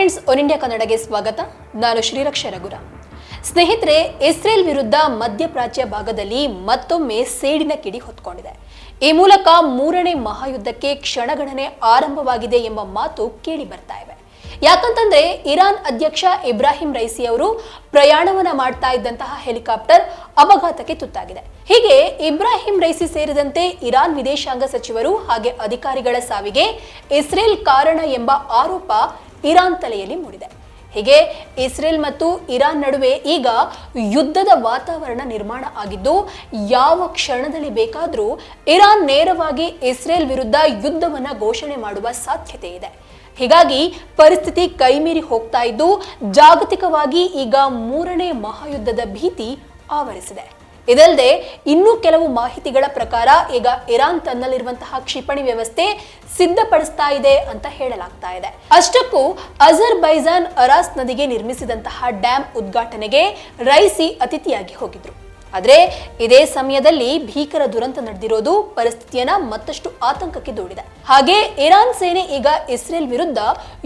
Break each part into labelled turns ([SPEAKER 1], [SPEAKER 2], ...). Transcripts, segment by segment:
[SPEAKER 1] Friends one India ಕನ್ನಡಗೆ ಸ್ವಾಗತ. ನಾನು ಶ್ರೀರಕ್ಷ ರಘುರ. ಸ್ನೇಹಿತರೆ, ಇಸ್ರೇಲ್ ವಿರುದ್ಧ ಮಧ್ಯಪ್ರಾಚ್ಯ ಭಾಗದಲ್ಲಿ ಮತ್ತೊಮ್ಮೆ ಸೇಡಿನ ಕಿಡಿ ಹೊತ್ಕೊಂಡಿದೆ. ಈ ಮೂಲಕ ಮೂರನೇ ಮಹಾಯುದ್ಧಕ್ಕೆ ಕ್ಷಣಗಣನೆ ಆರಂಭವಾಗಿದೆ ಎಂಬ ಮಾತು ಕೇಳಿ ಬರ್ತಾ ಇವೆ. ಯಾಕಂತಂದ್ರೆ, ಇರಾನ್ ಅಧ್ಯಕ್ಷ ಇಬ್ರಾಹಿಂ ರೈಸಿ ಅವರು ಪ್ರಯಾಣವನ್ನ ಮಾಡ್ತಾ ಇದ್ದಂತಹ ಹೆಲಿಕಾಪ್ಟರ್ ಅಪಘಾತಕ್ಕೆ ತುತ್ತಾಗಿದೆ. ಹೀಗೆ ಇಬ್ರಾಹಿಂ ರೈಸಿ ಸೇರಿದಂತೆ ಇರಾನ್ ವಿದೇಶಾಂಗ ಸಚಿವರು ಹಾಗೆ ಅಧಿಕಾರಿಗಳ ಸಾವಿಗೆ ಇಸ್ರೇಲ್ ಕಾರಣ ಎಂಬ ಆರೋಪ ಇರಾನ್ ತಲೆಯಲ್ಲಿ ಮೂಡಿದೆ. ಹೀಗೆ ಇಸ್ರೇಲ್ ಮತ್ತು ಇರಾನ್ ನಡುವೆ ಈಗ ಯುದ್ಧದ ವಾತಾವರಣ ನಿರ್ಮಾಣ ಆಗಿದ್ದು, ಯಾವ ಕ್ಷಣದಲ್ಲಿ ಬೇಕಾದರೂ ಇರಾನ್ ನೇರವಾಗಿ ಇಸ್ರೇಲ್ ವಿರುದ್ಧ ಯುದ್ಧವನ್ನ ಘೋಷಣೆ ಮಾಡುವ ಸಾಧ್ಯತೆ ಇದೆ. ಹೀಗಾಗಿ ಪರಿಸ್ಥಿತಿ ಕೈಮೀರಿ ಹೋಗ್ತಾ ಇದ್ದು, ಜಾಗತಿಕವಾಗಿ ಈಗ ಮೂರನೇ ಮಹಾಯುದ್ಧದ ಭೀತಿ ಆವರಿಸಿದೆ. ಇದಲ್ಲದೆ ಇನ್ನೂ ಕೆಲವು ಮಾಹಿತಿಗಳ ಪ್ರಕಾರ ಈಗ ಇರಾನ್ ತನ್ನಲ್ಲಿರುವಂತಹ ಕ್ಷಿಪಣಿ ವ್ಯವಸ್ಥೆ ಸಿದ್ಧಪಡಿಸ್ತಾ ಇದೆ ಅಂತ ಹೇಳಲಾಗ್ತಾ ಇದೆ. ಅಷ್ಟಕ್ಕೂ ಅಜರ್ ಬೈಜಾನ್ ಅರಾಸ್ ನದಿಗೆ ನಿರ್ಮಿಸಿದಂತಹ ಡ್ಯಾಂ ಉದ್ಘಾಟನೆಗೆ ರೈಸಿ ಅತಿಥಿಯಾಗಿ ಹೋಗಿದ್ರು. ಆದ್ರೆ ಇದೇ ಸಮಯದಲ್ಲಿ ಭೀಕರ ದುರಂತ ನಡೆದಿರೋದು ಪರಿಸ್ಥಿತಿಯನ್ನ ಮತ್ತಷ್ಟು ಆತಂಕಕ್ಕೆ ದೂಡಿದೆ. ಹಾಗೆ ಇರಾನ್ ಸೇನೆ ಈಗ ಇಸ್ರೇಲ್ ವಿರುದ್ಧ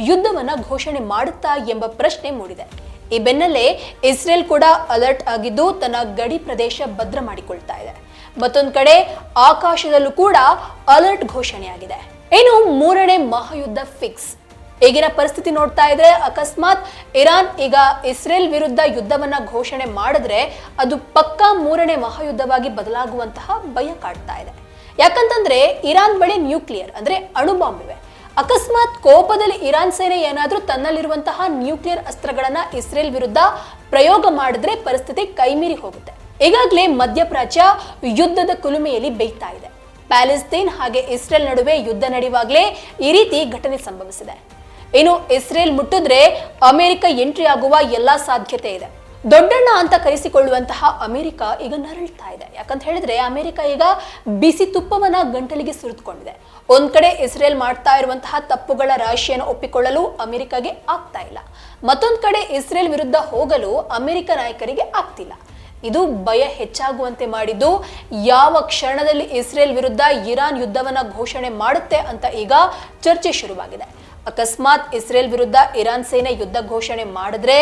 [SPEAKER 1] ಯುದ್ಧವನ್ನ ಘೋಷಣೆ ಮಾಡುತ್ತಾ ಎಂಬ ಪ್ರಶ್ನೆ ಮೂಡಿದೆ. ಈ ಬೆನ್ನಲ್ಲೇ ಇಸ್ರೇಲ್ ಕೂಡ ಅಲರ್ಟ್ ಆಗಿದ್ದು ತನ್ನ ಗಡಿ ಪ್ರದೇಶ ಭದ್ರ ಮಾಡಿಕೊಳ್ತಾ ಇದೆ. ಮತ್ತೊಂದು ಕಡೆ ಆಕಾಶದಲ್ಲೂ ಕೂಡ ಅಲರ್ಟ್ ಘೋಷಣೆಯಾಗಿದೆ. ಇನ್ನು ಮೂರನೇ ಮಹಾಯುದ್ಧ ಫಿಕ್ಸ್ ಈಗಿನ ಪರಿಸ್ಥಿತಿ ನೋಡ್ತಾ ಇದ್ರೆ ಅಕಸ್ಮಾತ್ ಇರಾನ್ ಈಗ ಇಸ್ರೇಲ್ ವಿರುದ್ಧ ಯುದ್ಧವನ್ನ ಘೋಷಣೆ ಮಾಡಿದ್ರೆ ಅದು ಪಕ್ಕಾ ಮೂರನೇ ಮಹಾಯುದ್ಧವಾಗಿ ಬದಲಾಗುವಂತಹ ಭಯ ಕಾಡ್ತಾ ಇದೆ. ಯಾಕಂತಂದ್ರೆ ಇರಾನ್ ಬಳಿ ನ್ಯೂಕ್ಲಿಯರ್ ಅಂದ್ರೆ ಅಣು ಬಾಂಬ್ ಇವೆ. ಅಕಸ್ಮಾತ್ ಕೋಪದಲ್ಲಿ ಇರಾನ್ ಸೇನೆ ಏನಾದರೂ ತನ್ನಲ್ಲಿರುವಂತಹ ನ್ಯೂಕ್ಲಿಯರ್ ಅಸ್ತ್ರಗಳನ್ನು ಇಸ್ರೇಲ್ ವಿರುದ್ಧ ಪ್ರಯೋಗ ಮಾಡಿದ್ರೆ ಪರಿಸ್ಥಿತಿ ಕೈಮೀರಿ ಹೋಗುತ್ತೆ. ಈಗಾಗಲೇ ಮಧ್ಯಪ್ರಾಚ್ಯ ಯುದ್ಧದ ಕುಲುಮೆಯಲ್ಲಿ ಬೇಯ್ತಾ ಇದೆ. ಪ್ಯಾಲೆಸ್ತೀನ್ ಹಾಗೆ ಇಸ್ರೇಲ್ ನಡುವೆ ಯುದ್ಧ ನಡೆಯುವಾಗಲೇ ಈ ರೀತಿ ಘಟನೆ ಸಂಭವಿಸಿದೆ. ಇನ್ನು ಇಸ್ರೇಲ್ ಮುಟ್ಟಿದ್ರೆ ಅಮೆರಿಕ ಎಂಟ್ರಿ ಆಗುವ ಎಲ್ಲಾ ಸಾಧ್ಯತೆ ಇದೆ. ದೊಡ್ಡಣ್ಣ ಅಂತ ಕರೆಸಿಕೊಳ್ಳುವಂತಹ ಅಮೆರಿಕ ಈಗ ನರಳ್ತಾ ಇದೆ. ಯಾಕಂತ ಹೇಳಿದ್ರೆ ಅಮೆರಿಕ ಈಗ ಬಿಸಿ ತುಪ್ಪವನ್ನ ಗಂಟಲಿಗೆ ಸುರಿದುಕೊಂಡಿದೆ. ಒಂದ್ ಕಡೆ ಇಸ್ರೇಲ್ ಮಾಡ್ತಾ ಇರುವಂತಹ ತಪ್ಪುಗಳ ರಾಶಿಯನ್ನು ಒಪ್ಪಿಕೊಳ್ಳಲು ಅಮೆರಿಕಗೆ ಆಗ್ತಾ ಇಲ್ಲ. ಮತ್ತೊಂದ್ ಕಡೆ ಇಸ್ರೇಲ್ ವಿರುದ್ಧ ಹೋಗಲು ಅಮೆರಿಕ ನಾಯಕರಿಗೆ ಆಗ್ತಿಲ್ಲ. ಇದು ಭಯ ಹೆಚ್ಚಾಗುವಂತೆ ಮಾಡಿದ್ದು ಯಾವ ಕ್ಷಣದಲ್ಲಿ ಇಸ್ರೇಲ್ ವಿರುದ್ಧ ಇರಾನ್ ಯುದ್ಧವನ್ನ ಘೋಷಣೆ ಮಾಡುತ್ತೆ ಅಂತ ಈಗ ಚರ್ಚೆ ಶುರುವಾಗಿದೆ. ಅಕಸ್ಮಾತ್ ಇಸ್ರೇಲ್ ವಿರುದ್ಧ ಇರಾನ್ ಸೇನೆ ಯುದ್ಧ ಘೋಷಣೆ ಮಾಡಿದ್ರೆ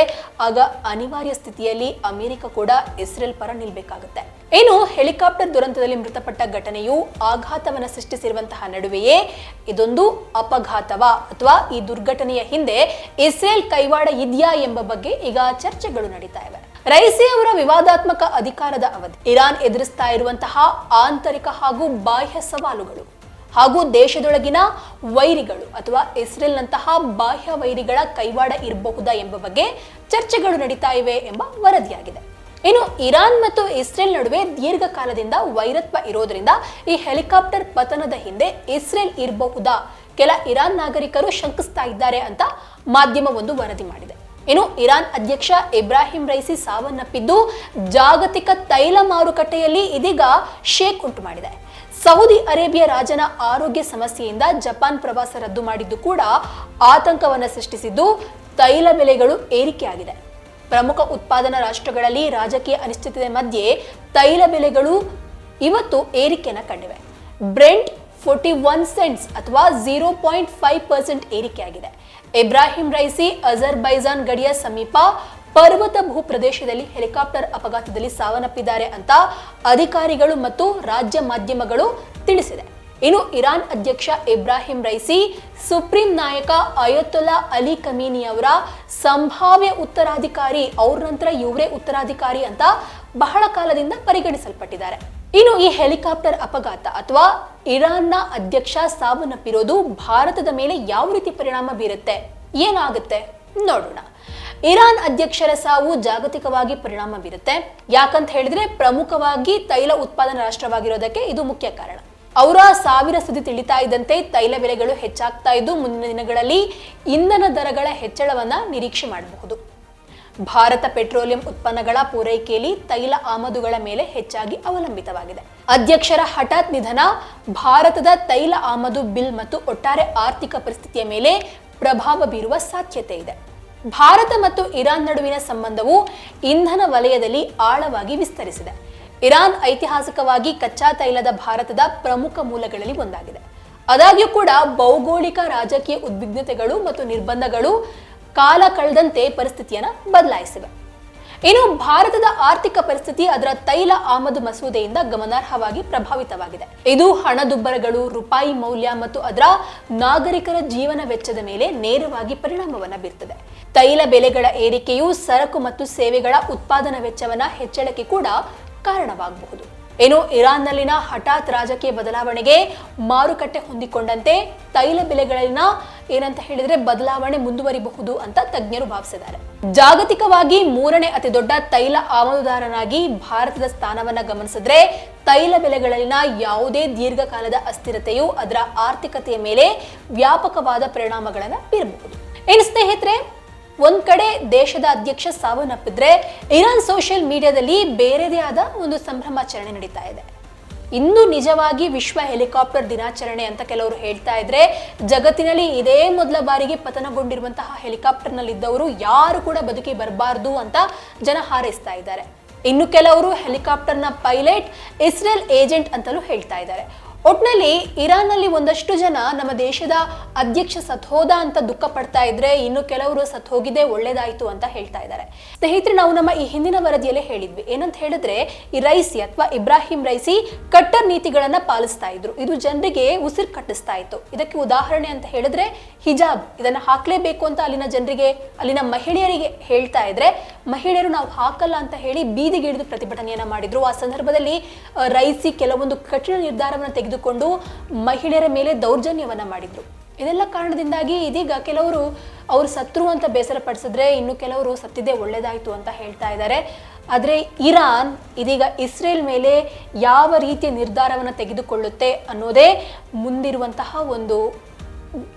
[SPEAKER 1] ಆಗ ಅನಿವಾರ್ಯ ಸ್ಥಿತಿಯಲ್ಲಿ ಅಮೆರಿಕ ಕೂಡ ಇಸ್ರೇಲ್ ಪರ ನಿಲ್ಬೇಕಾಗುತ್ತೆ. ಇನ್ನು ಹೆಲಿಕಾಪ್ಟರ್ ದುರಂತದಲ್ಲಿ ಮೃತಪಟ್ಟ ಘಟನೆಯು ಆಘಾತವನ್ನು ಸೃಷ್ಟಿಸಿರುವಂತಹ ನಡುವೆಯೇ ಇದೊಂದು ಅಪಘಾತವಾ ಅಥವಾ ಈ ದುರ್ಘಟನೆಯ ಹಿಂದೆ ಇಸ್ರೇಲ್ ಕೈವಾಡ ಇದೆಯಾ ಎಂಬ ಬಗ್ಗೆ ಈಗ ಚರ್ಚೆಗಳು ನಡೀತಾ ಇವೆ. ರೈಸಿ ಅವರ ವಿವಾದಾತ್ಮಕ ಅಧಿಕಾರದ ಅವಧಿ. ಇರಾನ್ ಎದುರಿಸ್ತಾ ಇರುವಂತಹ ಆಂತರಿಕ ಹಾಗೂ ಬಾಹ್ಯ ಸವಾಲುಗಳು. ಹಾಗೂ ದೇಶದೊಳಗಿನ ವೈರಿಗಳು ಅಥವಾ ಇಸ್ರೇಲ್ನಂತಹ ಬಾಹ್ಯ ವೈರಿಗಳ ಕೈವಾಡ ಇರಬಹುದಾ ಎಂಬ ಬಗ್ಗೆ ಚರ್ಚೆಗಳು ನಡೀತಾ ಇವೆ ಎಂಬ ವರದಿಯಾಗಿದೆ. ಇನ್ನು ಇರಾನ್ ಮತ್ತು ಇಸ್ರೇಲ್ ನಡುವೆ ದೀರ್ಘಕಾಲದಿಂದ ವೈರತ್ವ ಇರೋದ್ರಿಂದ ಈ ಹೆಲಿಕಾಪ್ಟರ್ ಪತನದ ಹಿಂದೆ ಇಸ್ರೇಲ್ ಇರಬಹುದಾ? ಕೆಲ ಇರಾನ್ ನಾಗರಿಕರು ಶಂಕಿಸ್ತಾ ಇದ್ದಾರೆ ಅಂತ ಮಾಧ್ಯಮವೊಂದು ವರದಿ ಮಾಡಿದೆ. ಇನ್ನು ಇರಾನ್ ಅಧ್ಯಕ್ಷ ಇಬ್ರಾಹಿಂ ರೈಸಿ ಸಾವನ್ನಪ್ಪಿದ್ದು ಜಾಗತಿಕ ತೈಲ ಮಾರುಕಟ್ಟೆಯಲ್ಲಿ ಇದೀಗ ಶೇಕ್ ಉಂಟು ಮಾಡಿದೆ. ಸೌದಿ ಅರೇಬಿಯಾ ರಾಜನ ಆರೋಗ್ಯ ಸಮಸ್ಯೆಯಿಂದ ಜಪಾನ್ ಪ್ರವಾಸ ರದ್ದು ಮಾಡಿದ್ದು ಕೂಡ ಆತಂಕವನ್ನು ಸೃಷ್ಟಿಸಿದ್ದು ತೈಲ ಬೆಲೆಗಳು ಏರಿಕೆಯಾಗಿದೆ. ಪ್ರಮುಖ ಉತ್ಪಾದನಾ ರಾಷ್ಟ್ರಗಳಲ್ಲಿ ರಾಜಕೀಯ ಅನಿಶ್ಚಿತತೆ ಮಧ್ಯೆ ತೈಲ ಬೆಲೆಗಳು ಇವತ್ತು ಏರಿಕೆಯನ್ನು ಕಂಡಿವೆ. ಬ್ರೆಂಟ್ ಫೋರ್ಟಿ ಒನ್ ಸೆಂಟ್ಸ್ ಅಥವಾ ಝೀರೋ ಪಾಯಿಂಟ್ ಫೈವ್ ಪರ್ಸೆಂಟ್ ಏರಿಕೆಯಾಗಿದೆ. ಇಬ್ರಾಹಿಂ ರೈಸಿ ಅಜರ್ಬೈಜಾನ್ ಗಡಿಯ ಸಮೀಪ ಪರ್ವತ ಭೂ ಪ್ರದೇಶದಲ್ಲಿ ಹೆಲಿಕಾಪ್ಟರ್ ಅಪಘಾತದಲ್ಲಿ ಸಾವನ್ನಪ್ಪಿದ್ದಾರೆ ಅಂತ ಅಧಿಕಾರಿಗಳು ಮತ್ತು ರಾಜ್ಯ ಮಾಧ್ಯಮಗಳು ತಿಳಿಸಿದೆ. ಇನ್ನು ಇರಾನ್ ಅಧ್ಯಕ್ಷ ಇಬ್ರಾಹಿಂ ರೈಸಿ, ಸುಪ್ರೀಂ ನಾಯಕ ಅಯತುಲ್ಲಾ ಅಲಿ ಕಮೀನಿ ಅವರ ಸಂಭಾವ್ಯ ಉತ್ತರಾಧಿಕಾರಿ, ಅವ್ರ ನಂತರ ಇವರೇ ಉತ್ತರಾಧಿಕಾರಿ ಅಂತ ಬಹಳ ಕಾಲದಿಂದ ಪರಿಗಣಿಸಲ್ಪಟ್ಟಿದ್ದಾರೆ. ಇನ್ನು ಈ ಹೆಲಿಕಾಪ್ಟರ್ ಅಪಘಾತ ಅಥವಾ ಇರಾನ್ನ ಅಧ್ಯಕ್ಷ ಸಾವನ್ನಪ್ಪಿರೋದು ಭಾರತದ ಮೇಲೆ ಯಾವ ರೀತಿ ಪರಿಣಾಮ ಬೀರುತ್ತೆ? ಏನಾಗುತ್ತೆ? ನೋಡೋಣ. ಇರಾನ್ ಅಧ್ಯಕ್ಷರ ಸಾವು ಜಾಗತಿಕವಾಗಿ ಪರಿಣಾಮ ಬೀರುತ್ತೆ. ಯಾಕಂತ ಹೇಳಿದ್ರೆ ಪ್ರಮುಖವಾಗಿ ತೈಲ ಉತ್ಪಾದನಾ ರಾಷ್ಟ್ರವಾಗಿರೋದಕ್ಕೆ ಇದು ಮುಖ್ಯ ಕಾರಣ. ಅವರ ಸಾವಿರ ಸುದ್ದಿ ತಿಳಿತಾ ಇದ್ದಂತೆ ತೈಲ ಬೆಲೆಗಳು ಹೆಚ್ಚಾಗ್ತಾ ಇದ್ದು ಮುಂದಿನ ದಿನಗಳಲ್ಲಿ ಇಂಧನ ದರಗಳ ಹೆಚ್ಚಳವನ್ನ ನಿರೀಕ್ಷೆ ಮಾಡಬಹುದು. ಭಾರತ ಪೆಟ್ರೋಲಿಯಂ ಉತ್ಪನ್ನಗಳ ಪೂರೈಕೆಯಲ್ಲಿ ತೈಲ ಆಮದುಗಳ ಮೇಲೆ ಹೆಚ್ಚಾಗಿ ಅವಲಂಬಿತವಾಗಿದೆ. ಅಧ್ಯಕ್ಷರ ಹಠಾತ್ ನಿಧನ, ಭಾರತದ ತೈಲ ಆಮದು ಬಿಲ್ ಮತ್ತು ಒಟ್ಟಾರೆ ಆರ್ಥಿಕ ಪರಿಸ್ಥಿತಿಯ ಮೇಲೆ ಪ್ರಭಾವ ಬೀರುವ ಸಾಧ್ಯತೆ ಇದೆ. ಭಾರತ ಮತ್ತು ಇರಾನ್ ನಡುವಿನ ಸಂಬಂಧವು ಇಂಧನ ವಲಯದಲ್ಲಿ ಆಳವಾಗಿ ವಿಸ್ತರಿಸಿದೆ. ಇರಾನ್ ಐತಿಹಾಸಿಕವಾಗಿ ಕಚ್ಚಾ ತೈಲದ ಭಾರತದ ಪ್ರಮುಖ ಮೂಲಗಳಲ್ಲಿ ಒಂದಾಗಿದೆ. ಆದಾಗ್ಯೂ ಕೂಡ ಭೌಗೋಳಿಕ ರಾಜಕೀಯ ಉದ್ವಿಗ್ನತೆಗಳು ಮತ್ತು ನಿರ್ಬಂಧಗಳು ಕಾಲ ಕಳೆದಂತೆ ಪರಿಸ್ಥಿತಿಯನ್ನು ಬದಲಾಯಿಸಿವೆ. ಇನ್ನು ಭಾರತದ ಆರ್ಥಿಕ ಪರಿಸ್ಥಿತಿ ಅದರ ತೈಲ ಆಮದು ಮಸೂದೆಯಿಂದ ಗಮನಾರ್ಹವಾಗಿ ಪ್ರಭಾವಿತವಾಗಿದೆ. ಇದು ಹಣದುಬ್ಬರಗಳು, ರೂಪಾಯಿ ಮೌಲ್ಯ ಮತ್ತು ಅದರ ನಾಗರಿಕರ ಜೀವನ ವೆಚ್ಚದ ಮೇಲೆ ನೇರವಾಗಿ ಪರಿಣಾಮವನ್ನು ಬೀರ್ತದೆ. ತೈಲ ಬೆಲೆಗಳ ಏರಿಕೆಯು ಸರಕು ಮತ್ತು ಸೇವೆಗಳ ಉತ್ಪಾದನಾ ವೆಚ್ಚವನ್ನ ಹೆಚ್ಚಳಕ್ಕೆ ಕೂಡ ಕಾರಣವಾಗಬಹುದು. ಏನು ಇರಾನ್ನಲ್ಲಿನ ಹಠಾತ್ ರಾಜಕೀಯ ಬದಲಾವಣೆಗೆ ಮಾರುಕಟ್ಟೆ ಹೊಂದಿಕೊಂಡಂತೆ ತೈಲ ಬೆಲೆಗಳಲ್ಲಿನ ಏನಂತ ಹೇಳಿದ್ರೆ ಬದಲಾವಣೆ ಮುಂದುವರಿಬಹುದು ಅಂತ ತಜ್ಞರು ಭಾವಿಸಿದ್ದಾರೆ. ಜಾಗತಿಕವಾಗಿ ಮೂರನೇ ಅತಿ ದೊಡ್ಡ ತೈಲ ಆಮದುದಾರನಾಗಿ ಭಾರತದ ಸ್ಥಾನವನ್ನ ಗಮನಿಸಿದ್ರೆ ತೈಲ ಬೆಲೆಗಳಲ್ಲಿನ ಯಾವುದೇ ದೀರ್ಘಕಾಲದ ಅಸ್ಥಿರತೆಯು ಅದರ ಆರ್ಥಿಕತೆಯ ಮೇಲೆ ವ್ಯಾಪಕವಾದ ಪರಿಣಾಮಗಳನ್ನು ಬೀರಬಹುದು. ಏನು ಸ್ನೇಹಿತರೆ ಒಂದ್ ಕಡೆ ದೇಶದ ಅಧ್ಯಕ್ಷ ಸಾವನ್ನಪ್ಪಿದ್ರೆ ಇರಾನ್ ಸೋಷಿಯಲ್ ಮೀಡಿಯಾದಲ್ಲಿ ಬೇರೆದೇ ಆದ ಒಂದು ಸಂಭ್ರಮಾಚರಣೆ ನಡೀತಾ ಇದೆ. ಇನ್ನು ನಿಜವಾಗಿ ವಿಶ್ವ ಹೆಲಿಕಾಪ್ಟರ್ ದಿನಾಚರಣೆ ಅಂತ ಕೆಲವರು ಹೇಳ್ತಾ ಇದ್ರೆ ಜಗತ್ತಿನಲ್ಲಿ ಇದೇ ಮೊದಲ ಬಾರಿಗೆ ಪತನಗೊಂಡಿರುವಂತಹ ಹೆಲಿಕಾಪ್ಟರ್ನಲ್ಲಿದ್ದವರು ಯಾರು ಕೂಡ ಬದುಕಿ ಬರಬಾರ್ದು ಅಂತ ಜನ ಹಾರೈಸ್ತಾ ಇದ್ದಾರೆ. ಇನ್ನು ಕೆಲವರು ಹೆಲಿಕಾಪ್ಟರ್ನ ಪೈಲಟ್ ಇಸ್ರೇಲ್ ಏಜೆಂಟ್ ಅಂತಲೂ ಹೇಳ್ತಾ ಇದ್ದಾರೆ. ಒಟ್ನಲ್ಲಿ ಇರಾನ್ನಲ್ಲಿ ಒಂದಷ್ಟು ಜನ ನಮ್ಮ ದೇಶದ ಅಧ್ಯಕ್ಷ ಸತ್ಹೋದ ಅಂತ ದುಃಖ ಪಡ್ತಾ ಇದ್ರೆ ಇನ್ನು ಕೆಲವರು ಸತ್ ಹೋಗಿದೆ ಒಳ್ಳೇದಾಯ್ತು ಅಂತ ಹೇಳ್ತಾ ಇದ್ದಾರೆ. ಸ್ನೇಹಿತರೆ, ನಾವು ನಮ್ಮ ಈ ಹಿಂದಿನ ವರದಿಯಲ್ಲೇ ಹೇಳಿದ್ವಿ. ಏನಂತ ಹೇಳಿದ್ರೆ, ಈ ರೈಸಿ ಅಥವಾ ಇಬ್ರಾಹಿಂ ರೈಸಿ ಕಟ್ಟರ್ ನೀತಿಗಳನ್ನ ಪಾಲಿಸ್ತಾ ಇದ್ರು. ಇದು ಜನರಿಗೆ ಉಸಿರು ಕಟ್ಟಿಸ್ತಾ ಇತ್ತು. ಇದಕ್ಕೆ ಉದಾಹರಣೆ ಅಂತ ಹೇಳಿದ್ರೆ, ಹಿಜಾಬ್. ಇದನ್ನ ಹಾಕ್ಲೇಬೇಕು ಅಂತ ಅಲ್ಲಿನ ಜನರಿಗೆ, ಅಲ್ಲಿನ ಮಹಿಳೆಯರಿಗೆ ಹೇಳ್ತಾ ಇದ್ರೆ, ಮಹಿಳೆಯರು ನಾವು ಹಾಕಲ್ಲ ಅಂತ ಹೇಳಿ ಬೀದಿಗಿಳಿದು ಪ್ರತಿಭಟನೆಯನ್ನ ಮಾಡಿದ್ರು. ಆ ಸಂದರ್ಭದಲ್ಲಿ ರೈಸಿ ಕೆಲವೊಂದು ಕಠಿಣ ನಿರ್ಧಾರವನ್ನು ತೆಗೆದುಕೊಂಡು ಮಹಿಳೆಯರ ಮೇಲೆ ದೌರ್ಜನ್ಯವನ್ನ ಮಾಡಿದ್ರು. ಇದೆಲ್ಲ ಕಾರಣದಿಂದಾಗಿ ಇದೀಗ ಕೆಲವರು ಅವರು ಸತ್ರು ಅಂತ ಬೇಸರ ಪಡಿಸಿದ್ರೆ ಇನ್ನು ಕೆಲವರು ಸತ್ತಿದ್ದೇ ಒಳ್ಳೇದಾಯ್ತು ಅಂತ ಹೇಳ್ತಾ ಇದ್ದಾರೆ. ಆದರೆ ಇರಾನ್ ಇದೀಗ ಇಸ್ರೇಲ್ ಮೇಲೆ ಯಾವ ರೀತಿಯ ನಿರ್ಧಾರವನ್ನು ತೆಗೆದುಕೊಳ್ಳುತ್ತೆ ಅನ್ನೋದೇ ಮುಂದಿರುವಂತಹ ಒಂದು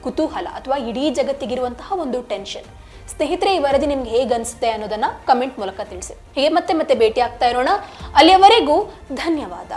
[SPEAKER 1] ಕುತೂಹಲ ಅಥವಾ ಇಡೀ ಜಗತ್ತಿಗಿರುವಂತಹ ಒಂದು ಟೆನ್ಷನ್. ಸ್ನೇಹಿತರೆ, ಈ ವರದಿ ನಿಮ್ಗೆ ಹೇಗೆ ಅನಿಸುತ್ತೆ ಅನ್ನೋದನ್ನ ಕಮೆಂಟ್ ಮೂಲಕ ತಿಳಿಸಿ. ಹೀಗೆ ಮತ್ತೆ ಮತ್ತೆ ಭೇಟಿ ಆಗ್ತಾ ಇರೋಣ. ಅಲ್ಲಿಯವರೆಗೂ ಧನ್ಯವಾದ.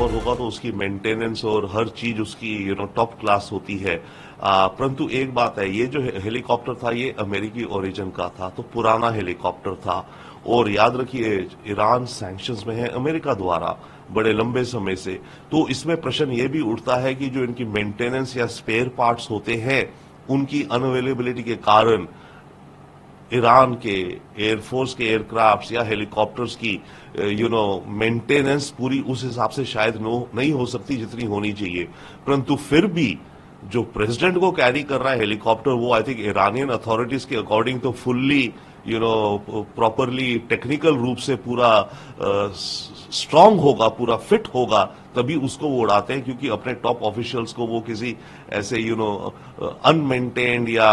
[SPEAKER 2] कवर होगा तो उसकी मेंटेनेंस और हर चीज़ उसकी यू नो टॉप क्लास होती है। परंतु एक बात है, ये जो हेलीकॉप्टर था, ये अमेरिकी ओरिजिन का था तो पुराना हेलीकॉप्टर था। और याद रखिए, ईरान सैंक्शंस में है अमेरिका द्वारा, बड़े लंबे समय से। तो इसमें प्रश्न ये भी उठता है कि जो इनकी मेंटेनेंस या स्पेयर पार्ट्स होते हैं, उनकी अनअवेलेबिलिटी के कारण ईरान के एयरफोर्स के एयरक्राफ्ट या हेलीकॉप्टर्स की यू नो मेंटेनेंस पूरी उस हिसाब से शायद नो, नहीं हो सकती जितनी होनी चाहिए। परंतु फिर भी जो प्रेसिडेंट को कैरी कर रहा है हेलीकॉप्टर वो आई थिंक ईरानियन अथॉरिटीज के अकॉर्डिंग तो fully you know properly technical रूप से पूरा स्ट्रांग होगा, पूरा फिट होगा। तभी उसको वो उड़ाते हैं क्योंकि अपने टॉप ऑफिशियल्स को वो किसी ऐसे यू नो अनमेंटेन्ड या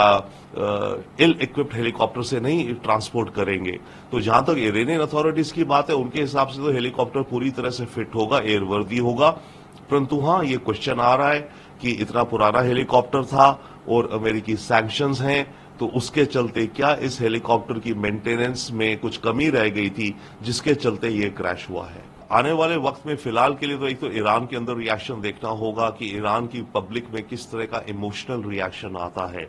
[SPEAKER 2] इल इक्विप्ड हेलीकॉप्टर से नहीं ट्रांसपोर्ट करेंगे। तो जहाँ तक इरेनियन अथॉरिटीज की बात है, उनके हिसाब से तो हेलीकॉप्टर पूरी तरह से फिट होगा एयरवर्दी होगा। परंतु हाँ ये क्वेश्चन आ रहा है कि इतना पुराना हेलीकॉप्टर था और अमेरिकी सैंक्शंस हैं तो उसके चलते क्या इस हेलीकॉप्टर की मेंटेनेंस में कुछ कमी रह गई थी, जिसके चलते ये क्रैश हुआ है? आने वाले वक्त में फ़िलहाल के लिए तो एक तो ईरान के अंदर रिएक्शन देखना होगा कि ईरान की पब्लिक में किस तरह का इमोशनल रिएक्शन आता है।